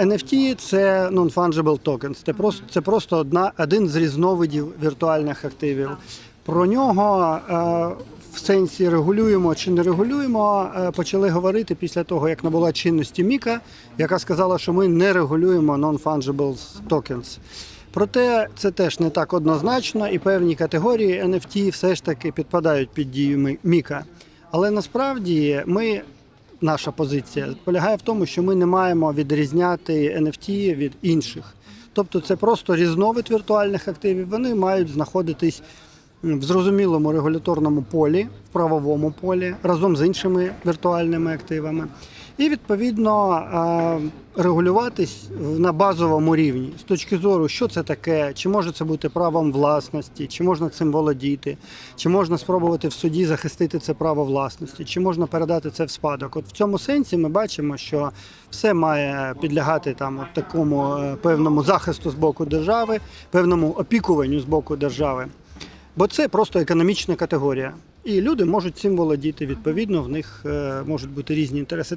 NFT – це non-fungible tokens. Це просто, це просто одна, один з різновидів віртуальних активів. Про нього е, в сенсі регулюємо чи не регулюємо, е, почали говорити після того, як набула чинності Міка, яка сказала, що ми не регулюємо non-fungible tokens. Проте це теж не так однозначно, і певні категорії NFT все ж таки підпадають під дію Мі- Міка. Але насправді ми наша позиція полягає в тому, що ми не маємо відрізняти NFT від інших. Тобто це просто різновид віртуальних активів. Вони мають знаходитись в зрозумілому регуляторному полі, в правовому полі разом з іншими віртуальними активами. І відповідно е, регулюватись на базовому рівні з точки зору, що це таке, чи може це бути правом власності, чи можна цим володіти, чи можна спробувати в суді захистити це право власності, чи можна передати це в спадок. От в цьому сенсі ми бачимо, що все має підлягати там от такому е, певному захисту з боку держави, певному опікуванню з боку держави. Бо це просто економічна категорія. І люди можуть цим володіти. Відповідно, в них е, можуть бути різні інтереси.